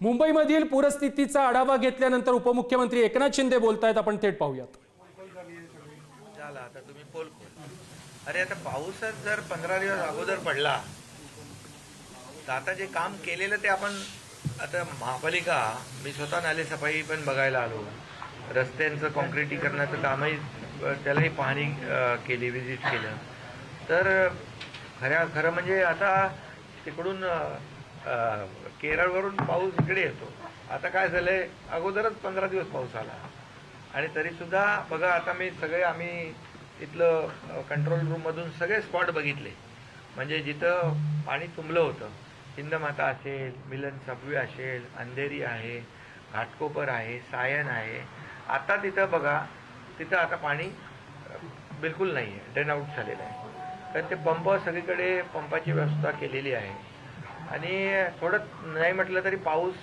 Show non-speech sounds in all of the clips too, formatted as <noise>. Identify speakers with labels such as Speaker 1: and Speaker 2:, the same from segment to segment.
Speaker 1: मुंबईमधील पूरस्थितीचा आढावा घेतल्यानंतर उपमुख्यमंत्री एकनाथ शिंदे बोलतायत. आपण थेट पाहूयात.
Speaker 2: झाला आता तुम्ही पोल अरे आता पाऊसच जर पंधरा दिवस अगोदर पडला तर आता जे काम केलेलं ते आपण आता महापालिका मी स्वतः नाले सफाई पण बघायला आलो. रस्त्यांचं कॉन्क्रिटीकरणाचं कामही त्यालाही पाहणी केली व्हिजिट केलं. तर खऱ्या खरं म्हणजे आता तिकडून केरळवरून पाऊस इकडे येतो. आता काय झालंय? अगोदरच पंधरा दिवस पाऊस आला. आणि तरी सुद्धा बघा आता मी सगळे आम्ही तिथलं कंट्रोल रूममधून सगळे स्पॉट बघितले. म्हणजे जिथं पाणी तुंबलं होतं. हिंदमाता असेल मिलन सबवे असेल अंधेरी आहे घाटकोपर आहे सायन आहे. आता तिथं बघा तिथं आता पाणी बिलकुल नाही आहे ड्रेन आऊट झालेलं आहे. कारण ते पंप सगळीकडे पंपाची व्यवस्था केलेली आहे. आणि थोडं नाही म्हटलं तरी पाऊस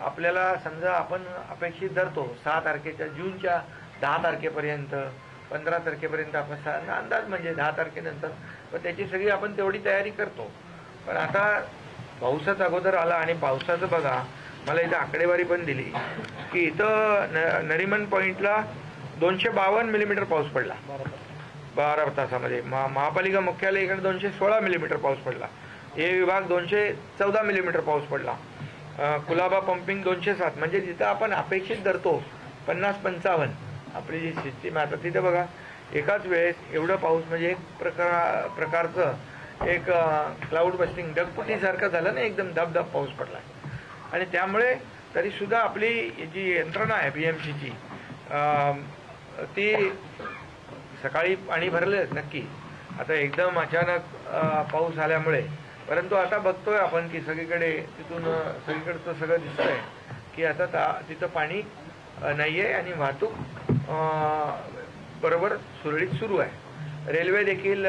Speaker 2: आपल्याला समजा आपण अपेक्षित धरतो. सहा तारखेच्या जूनच्या दहा तारखेपर्यंत पंधरा तारखेपर्यंत आपण सा- अंदाज म्हणजे दहा तारखेनंतर. पण त्याची सगळी आपण तेवढी तयारी करतो. पण आता पाऊसच अगोदर आला आणि पावसाचं बघा मला इथं आकडेवारी पण दिली की इथं न नरिमन पॉईंटला दोनशे बावन्न मिलीमीटर पाऊस पडला. बारा तासामध्ये. महा महापालिका मुख्यालय इकडे दोनशे सोळा मिलीमीटर पाऊस पडला. हे विभाग दोनशे चौदा मिलीमीटर पाऊस पडला. कुलाबा पंपिंग दोनशे सात. म्हणजे जिथं आपण अपेक्षित धरतो पन्नास पंचावन्न. आपली जी सिस्टीम आहे आता तिथे बघा एकाच वेळेस एवढं पाऊस म्हणजे एक प्रकार प्रकारचं एक क्लाउड बस्टिंग ढगपुटीसारखं झालं ना एकदम धबधब पाऊस पडला. आणि त्यामुळे तरीसुद्धा आपली जी यंत्रणा आहे बी एम सीची ती सकाळी पाणी भरलं नक्की. आता एकदम अचानक पाऊस आल्यामुळे परंतु आता बघतोय आपण की सगळीकडे तिथून सगळीकडचं सगळं दिसतंय की आता ता तिथं पाणी अ, नाहीये आणि वाहतूक बरोबर सुरळीत सुरू आहे. रेल्वे देखील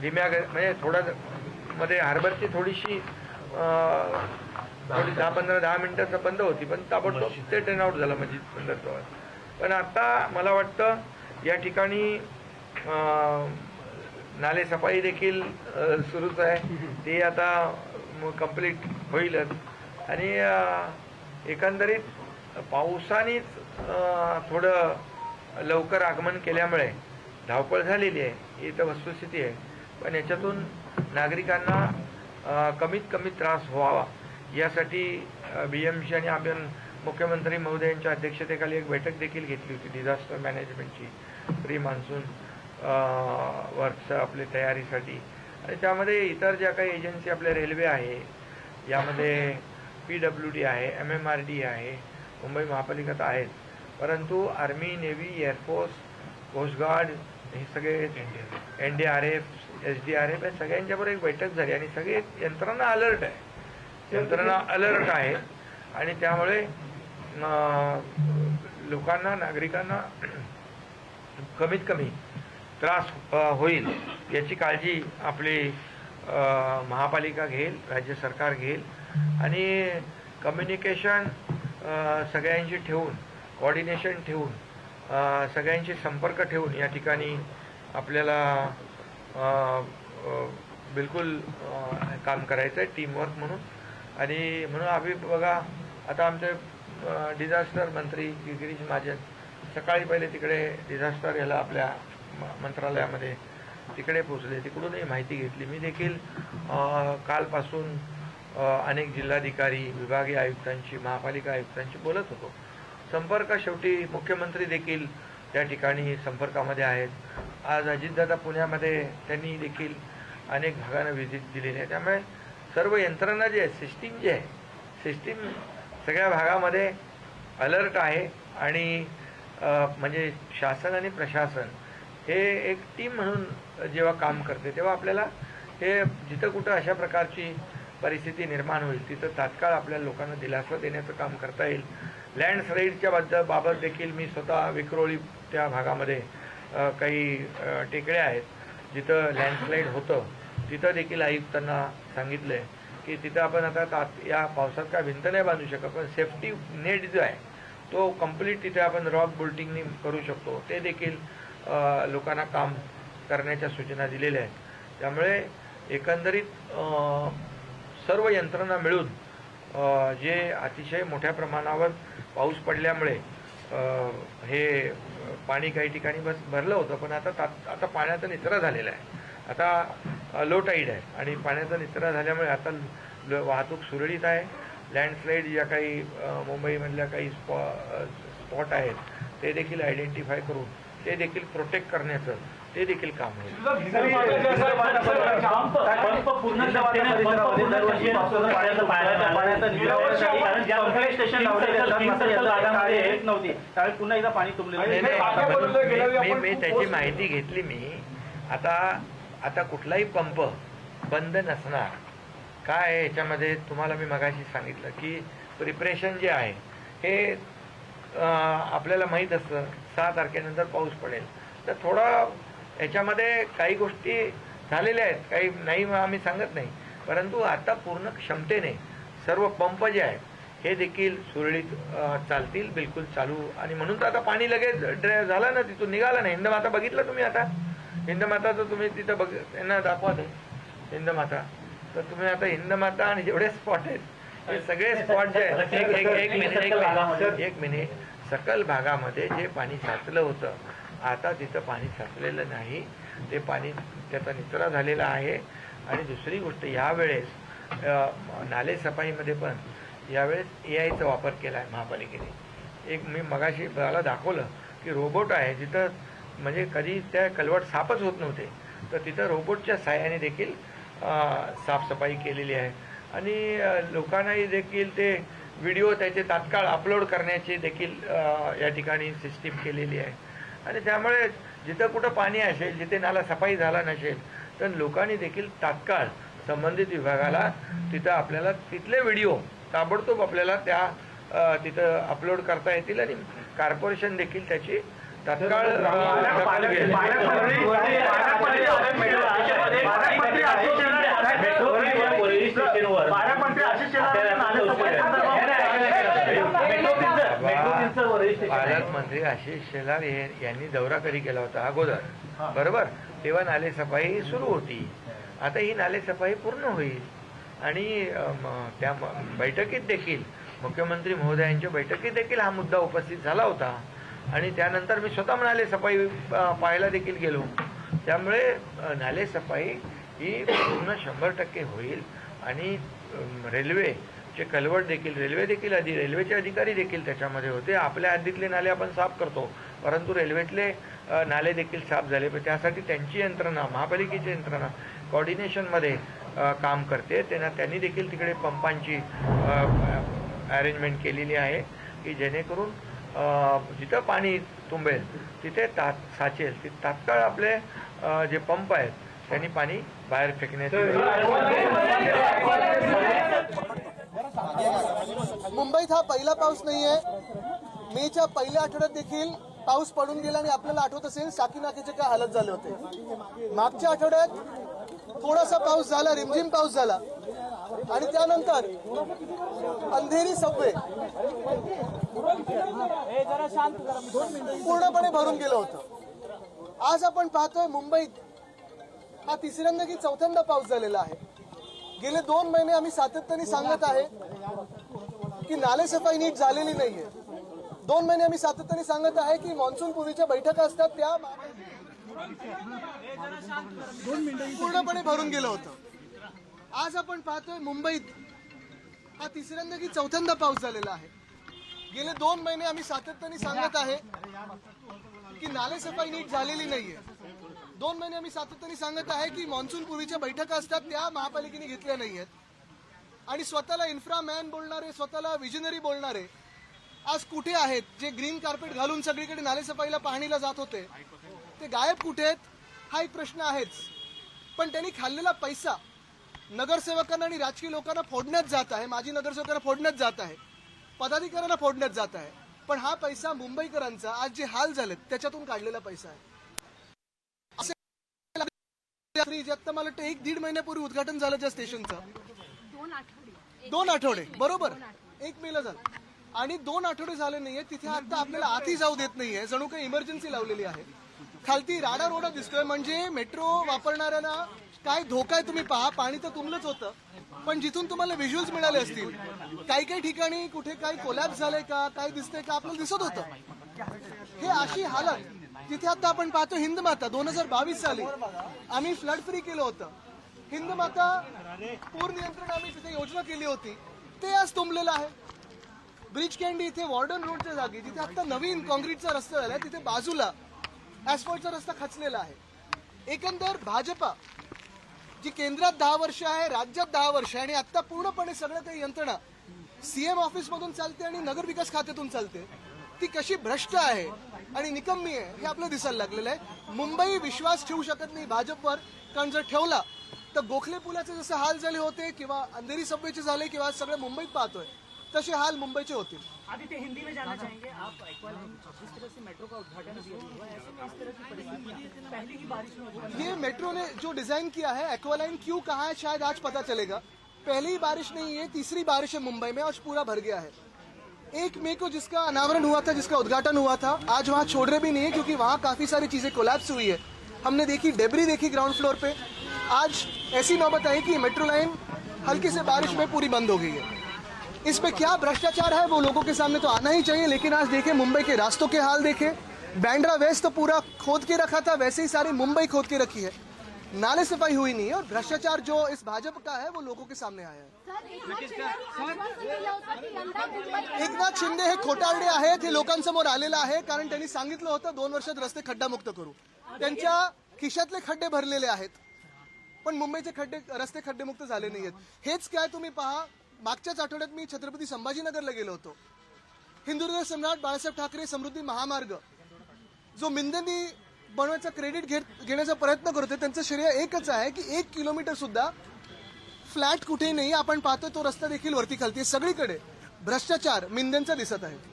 Speaker 2: धीम्या म्हणजे थोडा मध्ये हार्बरची थोडीशी थोडी दहा पंधरा दहा मिनिटाचं बंद होती पण ताबडतोब ते ट्रेन आउट झालं म्हणजे बंदरजवळ पण आता मला वाटतं या ठिकाणी नाले सफाई देखील सुरूच आहे. <laughs> ती आता कंप्लीट होईलच. आणि एकंदरीत पावसानेच थोडं लवकर आगमन केल्यामुळे धावपळ झालेली आहे. ही तर वस्तुस्थिती आहे. पण याच्यातून नागरिकांना कमीत कमी त्रास व्हावा. यासाठी बी एम सी आणि आपण मुख्यमंत्री महोदयांच्या अध्यक्षतेखाली एक बैठक देखील घेतली होती. डिझास्टर मॅनेजमेंटची प्री मान्सून वर्क्स आपली तयारीसाठी. आणि त्यामध्ये इतर ज्या काही एजन्सी आपल्या रेल्वे आहे यामध्ये पी डब्ल्यू डी आहे एम एम आर डी आहे मुंबई महापालिका तर आहेत. परंतु आर्मी नेव्ही एअरफोर्स कोस्टगार्ड हे सगळे N D R F S D R F या सगळ्यांच्याबरोबर एक बैठक झाली आणि सगळे यंत्रणा अलर्ट आहे. यंत्रणा अलर्ट आहे. आणि त्यामुळे लोकांना नागरिकांना कमीत कमी त्रास होईल याची काळजी आपली महापालिका घेईल राज्य सरकार घेईल. आणि कम्युनिकेशन सगळ्यांशी ठेवून कॉर्डिनेशन ठेवून सगळ्यांशी संपर्क ठेवून या ठिकाणी आपल्याला बिलकुल काम करायचं आहे टीमवर्क म्हणून. आणि म्हणून आम्ही बघा आता आमचे डिझास्टर मंत्री गिरीश महाजन सकाळी पहिले तिकडे डिझास्टर याला आपल्या मंत्रालयामध्ये तिकडे पोचले तिकडूनही माहिती घेतली. मी देखील कालपासून अनेक जिल्हाधिकारी विभागीय आयुक्तांशी महापालिका आयुक्तांशी बोलत होतो. संपर्क शेवटी मुख्यमंत्री देखील त्या ठिकाणी संपर्कामध्ये आहेत. आज अजितदादा पुण्यामध्ये त्यांनी देखील अनेक भागांना व्हिजिट दिलेली आहे. त्यामुळे सर्व यंत्रणा जी आहे सिस्टीम जी आहे सिस्टीम सगळ्या भागामध्ये अलर्ट आहे. आणि म्हणजे शासन आणि प्रशासन हे एक टीम म्हणून जेव्हा काम करते तेव्हा आपल्याला हे जिथं कुठं अशा प्रकारची परिस्थिती निर्माण होईल तिथं तात्काळ आपल्या लोकांना दिलासा देण्याचं काम करता येईल. लँडस्लाईडच्या बद्दल बाबत देखील मी स्वतः विक्रोळी त्या भागामध्ये काही टेकड्या आहेत. जिथं लँडस्लाईड होतं तिथं देखील आयुक्तांना सांगितलं आहे की तिथं आपण आता तात या पावसात काय भिंत नाही बांधू शकत पण सेफ्टी नेट जो आहे तो कंप्लीट तिथे आपण रॉक बोल्टिंगनी करू शकतो. ते देखील लोकांना काम करण्याच्या सूचना दिलेल्या आहेत. त्यामुळे एकंदरीत सर्व यंत्रणा मिळून जे अतिशय मोठ्या प्रमाणावर पाऊस पडल्यामुळे हे पाणी काही ठिकाणी बस भरलं होतं पण आता तात- आता पाण्याचा निचरा झालेला आहे. आता लो टाईड आहे आणि पाण्याचा निचरा झाल्यामुळे आता ल- वाहतूक सुरळीत आहे. लँडस्लाईड ज्या काही मुंबईमधल्या काही स्पॉ स्पॉट आहेत ते देखील आयडेंटिफाय करून ते देखील प्रोटेक्ट करण्याचं ते देखील काम होईल. मी- त्याची माहिती घेतली मी. आता आता कुठलाही पंप बंद नसणार. काय आहे याच्यामध्ये तुम्हाला मी मगाशी सांगितलं की प्रिपरेशन जे आहे हे आपल्याला माहीत असतं. सहा तारखेनंतर पाऊस पडेल. तर थोडा याच्यामध्ये काही गोष्टी झालेल्या आहेत. काही नाही आम्ही सांगत नाही. परंतु आता पूर्ण क्षमतेने सर्व पंप जे आहेत हे देखील सुरळीत चालतील बिलकुल चालू. आणि म्हणून तर आता पाणी लगेच ड्रे झालं ना तिथून निघालं ना. हिंदमाता बघितलं तुम्ही आता? हिंदमाता तर तुम्ही तिथं बघ त्यांना दाखवा ते. हिंदमाता तर तुम्ही आता हिंदमाता आणि जेवढे स्पॉट आहेत हे सगळे स्पॉट जे आहेत एक एक एक मिनिट एक मिनिट एक मिनिट सकल भागामध्ये जे पाणी साचलं होतं आता तिथं पाणी साचलेलं नाही. ते पाणी त्याचा निचरा झालेला आहे. आणि दुसरी गोष्ट यावेळेस नाले सफाईमध्ये पण यावेळेस ए आयचा वापर केला आहे महापालिकेने. एक मी मगाशी मला दाखवलं की रोबोट आहे जिथं म्हणजे कधी त्या कलवट साफच होत नव्हते. तर तिथं रोबोटच्या साहाय्याने देखील साफसफाई केलेली आहे. आणि लोकांनाही देखील ते व्हिडिओ त्याचे तात्काळ अपलोड करण्याची देखील या ठिकाणी सिस्टीम केलेली आहे. आणि त्यामुळे जिथं कुठं पाणी असेल जिथे नाला सफाई झाला नसेल तर लोकांनी देखील तात्काळ संबंधित विभागाला तिथं आपल्याला तिथले व्हिडिओ ताबडतोब आपल्याला त्या तिथं अपलोड करता येतील आणि कॉर्पोरेशन देखील त्याची तात्काळ दखल घेईल. पालकमंत्री आशिष शेलार यांनी दौरा कधी केला होता? अगोदर. बरोबर? तेव्हा नालेसफाई सुरू होती. आता ही नालेसफाई पूर्ण होईल. आणि त्या बैठकीत देखील मुख्यमंत्री महोदयांच्या बैठकीत देखील हा मुद्दा उपस्थित झाला होता. आणि त्यानंतर मी स्वतः नाले सफाई पाहायला देखील गेलो. त्यामुळे अ, नाले सफाई ही पूर्ण शंभर टक्के होईल. आणि अम, चे कलवट देखील रेल्वे देखील आधी रेल्वेचे अधिकारी देखील त्याच्यामध्ये होते. आपल्या हद्दीतले नाले आपण साफ करतो परंतु रेल्वेतले नाले देखील साफ झाले. पण त्यासाठी त्यांची यंत्रणा महापालिकेची यंत्रणा कॉर्डिनेशनमध्ये काम करते. त्यांना त्यांनी देखील तिकडे पंपांची अरेंजमेंट केलेली आहे की जेणेकरून जिथं पाणी तुंबेल तिथे ता साचेल. ती तात्काळ आपले जे पंप आहेत त्यांनी पाणी बाहेर फेकण्यात येईल.
Speaker 3: मुंबईत हा पहिला पाऊस नाहीये. मेच्या पहिल्या आठवड्यात देखील पाऊस पडून गेला आणि आपल्याला आठवत असेल साकीनाकीचे काय हालत झाले होते. मागच्या आठवड्यात थोडासा पाऊस झाला रिमझिम पाऊस झाला. आणि त्यानंतर अंधेरी सबवे पूर्णपणे भरून गेलं होतं. आज आपण पाहतोय मुंबईत हा तिसऱ्यांदा की चौथ्यांदा पाऊस झालेला आहे. गेले दोन महिने आम्ही सातत्याने सांगत आहे की नालेसफाई नीट झालेली नाहीये. दोन महिने आम्ही सातत्याने सांगत आहे की मान्सून पूर्वीच्या बैठका असतात त्या पूर्णपणे भरून गेलं होतं. आज आपण पाहतोय मुंबईत हा तिसऱ्यांदा की चौथ्यांदा पाऊस झालेला आहे. गेले दोन महिने आम्ही सातत्याने सांगत आहे की नालेसफाई नीट झालेली नाहीये. दोन महिने आम्ही सातत्याने सांगत आहे की मान्सून पूर्वीच्या बैठका असतात त्या महापालिकेने घेतल्या नाहीयेत. आणि स्वतःला इन्फ्रामॅन बोलणारे स्वतःला विजनरी बोलणारे आज कुठे आहेत? जे ग्रीन कार्पेट घालून सगळीकडे नालेसफाईला पाहणीला जात होते ते गायब कुठे आहेत? हा एक प्रश्न आहेच. पण त्यांनी खाल्लेला पैसा नगरसेवकांना आणि राजकीय लोकांना फोडण्यात जात आहे. माजी नगरसेवकांना फोडण्यात जात आहे. पदाधिकाऱ्यांना फोडण्यात जात आहे. पण हा पैसा मुंबईकरांचा आज जे हाल झालेत त्याच्यातून काढलेला पैसा आहे. असे जे आता मला वाटतं एक दीड महिन्यापूर्वी उद्घाटन झालं त्या स्टेशनचं
Speaker 4: दोन आठवडे.
Speaker 3: दोन आठवडे. बरोबर. एक मेला झालं. आणि दोन आठवडे झाले नाहीये. तिथे आता आपल्याला आधी जाऊ देत नाहीये. जणू काही इमर्जन्सी लावलेली आहे. खालती राडा रोडा दिसतोय. म्हणजे मेट्रो वापरणाऱ्यांना काय धोका आहे तुम्ही पहा. पाणी तर तुंबलंच होतं. पण जिथून तुम्हाला व्हिज्युअल्स मिळाले असतील काही काही ठिकाणी कुठे काही कोलॅप्स झालंय का? काय दिसतंय का? आपल्याला दिसत होतं. हे अशी हालत जिथे आता आपण पाहतो हिंद माता दोन हजार बावीस साली आम्ही फ्लड फ्री केलं होतं. हिंद माता पूर नियंत्रण आम्ही तिथे योजना केली होती. ते आज तुंबलेलं आहे. ब्रिज कॅन्डी इथे वॉर्डन रोडच्या जागी जिथे आता नवीन काँक्रीटचा रस्ता झाला तिथे बाजूला ऍस्फॉल्टचा रस्ता खचलेला आहे. एकंदर भाजपा जी केंद्रात दहा वर्ष आहे राज्यात दहा वर्ष आहे आणि आता पूर्णपणे सगळं काही यंत्रणा सीएम ऑफिस मधून चालते आणि नगर विकास खात्यातून चालते ती कशी भ्रष्ट आहे आणि निकम्मी आहे हे आपलं दिसायला लागलेलं आहे. मुंबई विश्वास ठेवू शकत नाही भाजपवर कारण जर ठेवला तर गोखले पुलाचे जसे हाल झाले होते किंवा अंधेरी सबवेचे झाले किंवा सगळं मुंबईत पाहतोय तसे हाल मुंबईचे होतील
Speaker 5: आदित्य हिंदी में जाना चाहेंगे. आप जिस तरह से मेट्रो का उद्घाटन हुआ ऐसे में इस तरह की परिस्थितियाँ पहले की बारिश में
Speaker 3: ये मेट्रो ने जो डिज़ाइन किया है एक्वालाइन क्यों कहा है शायद आज पता चलेगा। पहली बारिश नहीं है तीसरी बारिश है मुंबई में आज पूरा भर गया है। एक मई को जिसका अनावरण हुआ था जिसका उद्घाटन हुआ था आज वहाँ छोड़ रहे भी नहीं है क्योंकि वहाँ काफ़ी सारी चीज़ें कोलैप्स हुई है। हमने देखी डेबरी देखी ग्राउंड फ्लोर पे। आज ऐसी नौबत आई कि मेट्रो लाइन हल्की से बारिश में पूरी बंद हो गई है। इस पे क्या भ्रष्टाचार है वो लोगों के सामने तो आना ही चाहिए, लेकिन आज देखें मुंबई के रास्तों के हाल देखें। बैंड्रा वेस्ट तो पूरा खोद के रखा था, वैसे ही सारी मुंबई खोद के रखी है। नाले सफ़ाई हुई नहीं है और भ्रष्टाचार जो इस भाजपा का है, वो लोगों के सामने आया
Speaker 4: सर एकनाथ शिंदेनी आश्वासन दिलं होतं की यंदा मुंबईत
Speaker 3: एकनाथ शिंदे हे। खोटारडे आहेत हे लोकांसमोर आहे कारण त्यांनी सांगितलं होतं, दोन वर्षात रस्ते खड्डामुक्त करू। त्यांच्या खिशातले खड्डे भरलेले आहेत। पण मुंबईचे खड्डे रस्ते खड्डेमुक्त झाले नाही आहेत हेच काय तुम्ही पहा मागच्याच आठवड्यात मी छत्रपती संभाजीनगरला गेलो होतो. हिंदुर्ग सम्राट बाळासाहेब ठाकरे समृद्धी महामार्ग जो मिंदेनी बनवायचा क्रेडिट घेत घेण्याचा प्रयत्न करतोय त्यांचं श्रेय एकच आहे की एक किलोमीटर सुद्धा फ्लॅट कुठे नाही आपण पाहतोय तो रस्ता देखील वरती खालती आहे. सगळीकडे भ्रष्टाचार मिंदेंचा दिसत आहे.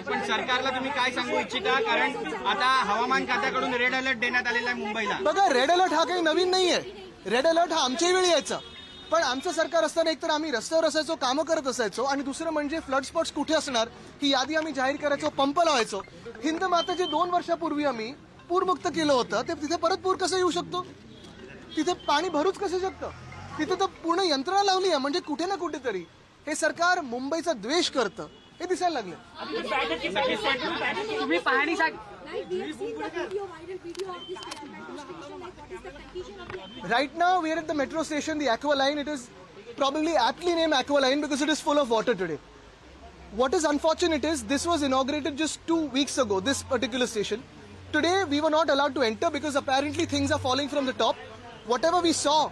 Speaker 6: पण सरकारला तुम्ही काय सांगू इच्छिता? कारण आता हवामान खात्याकडून रेड अलर्ट देण्यात आलेला आहे मुंबईला.
Speaker 3: बघा रेड अलर्ट हा काही नवीन नाहीये. रेड अलर्ट हा आमच्याही वेळी यायचा. पण आमचं सरकार असताना एकतर आम्ही रस्त्यावर असायचो कामं करत असायचो आणि दुसरं म्हणजे फ्लड स्पॉट्स कुठे असणार ही यादी आम्ही जाहीर करायचो पंप लावायचो. हिंद माता जे दोन वर्षापूर्वी आम्ही पूरमुक्त केलं होतं ते तिथे परत पूर कसं येऊ शकतो? तिथे पाणी भरूच कसं शकतं? तिथे तर पूर्ण यंत्रणा लावली आहे म्हणजे कुठे ना कुठेतरी हे सरकार मुंबईचा द्वेष करतं. हे दिसायला लागले
Speaker 7: तुम्ही पाहणीसाठी
Speaker 4: Like we have seen the video, viral video of this metro station. Like what is the condition of the
Speaker 3: Right now, we are at the metro station, the Aqua Line. It is probably aptly named Aqua Line because it is full of water today. What is unfortunate is this was inaugurated just two weeks ago, this particular station. Today, we were not allowed to enter because apparently things are falling from the top. Whatever we saw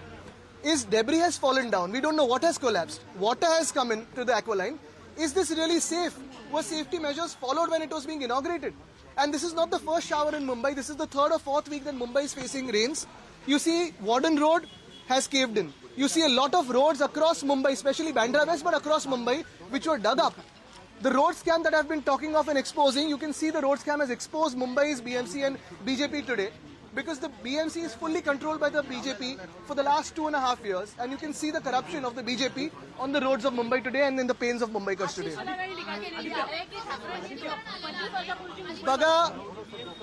Speaker 3: is debris has fallen down. We don't know what has collapsed. Water has come in to the Aqua Line. Is this really safe? Were safety measures followed when it was being inaugurated? And this is not the first shower in Mumbai. This is the third or fourth week that Mumbai is facing rains. You see, Warden Road has caved in. You see a lot of roads across Mumbai, especially Bandra West, but across Mumbai, which were dug up. The road scam that I've been talking of and exposing, you can see the road scam has exposed Mumbai's BMC and BJP today. Because the BMC is fully controlled by the BJP for the last two and a half years, and you can see the corruption of the BJP on the roads of Mumbai today and in the pains of Mumbaikars today. बघा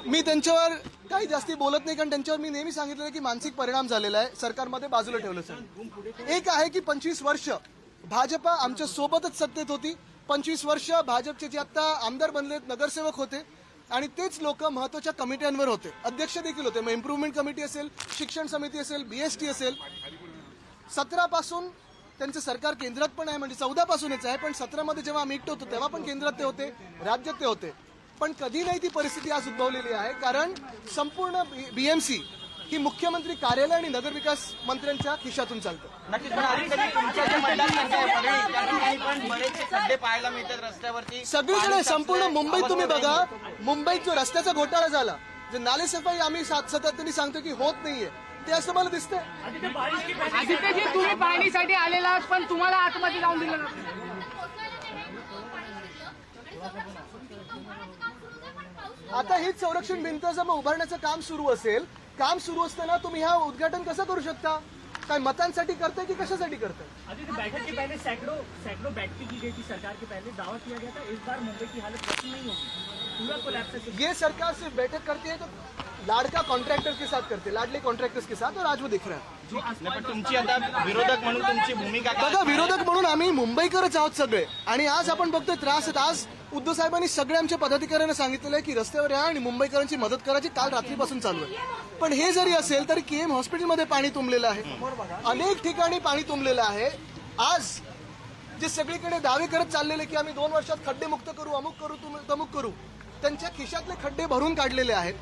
Speaker 3: मी त्यांच्यावर काही जास्ती बोलत नाही कारण त्यांच्यावर मी नेहमी सांगितलेलं आहे की मानसिक परिणाम झालेला आहे. सरकारमध्ये बाजूला ठेवलं सर. एक आहे की पंचवीस वर्ष भाजपा आमच्या सोबतच सत्तेत होती. पंचवीस वर्ष भाजपचे जे आता आमदार बनलेत नगरसेवक होते. आणि तेच लोक महत्त्वाच्या कमिट्यांवर होते. अध्यक्ष देखील होते. मग इम्प्रुव्हमेंट कमिटी असेल शिक्षण समिती असेल बीएसटी असेल. सतरा पासून त्यांचं सरकार केंद्रात पण आहे म्हणजे चौदा पासूनच आहे पण सतरामध्ये जेव्हा आम्ही एकटं होतो तेव्हा पण केंद्रात ते होते राज्यात ते होते. पण कधी नाही ती परिस्थिती आज उद्भवलेली आहे कारण संपूर्ण बीएमसी ही मुख्यमंत्री कार्यालय आणि नगरविकास मंत्र्यांच्या खिशातून चालतं.
Speaker 6: नक्कीच पण आधी कधी तुमचं जे मतदारसंघ आहे परळी, त्या ठिकाणी पण बरेचसे खड्डे पाहायला मिळतात रस्त्यावरती.
Speaker 3: सगळीकडे संपूर्ण मुंबईत तुम्ही बघा. मुंबईत जो रस्त्याचा घोटाळा झाला. जे नाले सफाई आम्ही सात- सातत्याने सांगतो की होत नाहीये. ते असं मला दिसतंय.
Speaker 5: आदित्य बारिश की पहले
Speaker 7: आदित्यजी तुम्ही पाहणीसाठी आलेला आहात, पण तुम्हाला आतमध्ये जाऊन दिलं
Speaker 3: आता हीच संरक्षण भिंत जर मग उभारण्याचं काम सुरू असेल काम सुरू असताना तुम्ही हा उद्घाटन कसं करू शकता? काय मतांसाठी करताय की कशासाठी करताय?
Speaker 5: बैठक के पहले सैकड़ों सैकड़ों बैठकें की गई थी सरकार के पहले दावा किया गया था इस बार मुंबई की हालत वैसी नहीं होगी। पूरा कोलैप्स है।
Speaker 3: ये सरकार सिर्फ बैठक करती है तो लाड़का कॉन्ट्रैक्टर के साथ करते लाडले कॉन्ट्रैक्टर्स के साथ और आज वो दिख रहा है।
Speaker 6: तुमची आता विरोधक म्हणून तुमची भूमिका काय?
Speaker 3: बघा विरोधक म्हणून आम्ही मुंबईकरच आहोत सगळे. आणि आज आपण बघतोय त्रास आहेत आज उद्धव साहेबांनी सगळ्या आमच्या पदाधिकाऱ्यांना सांगितलेलं आहे की रस्त्यावर या आणि मुंबईकरांची मदत करायची काल रात्रीपासून चालू आहे. पण हे जरी असेल तरी केएम हॉस्पिटलमध्ये पाणी तुंबलेलं आहे. अनेक ठिकाणी पाणी तुंबलेलं आहे. आज जे सगळीकडे दावे करत चाललेले की आम्ही दोन वर्षात खड्डे मुक्त करू अमुक करू तुम- तमुक करू त्यांच्या खिशातले खड्डे भरून काढलेले आहेत.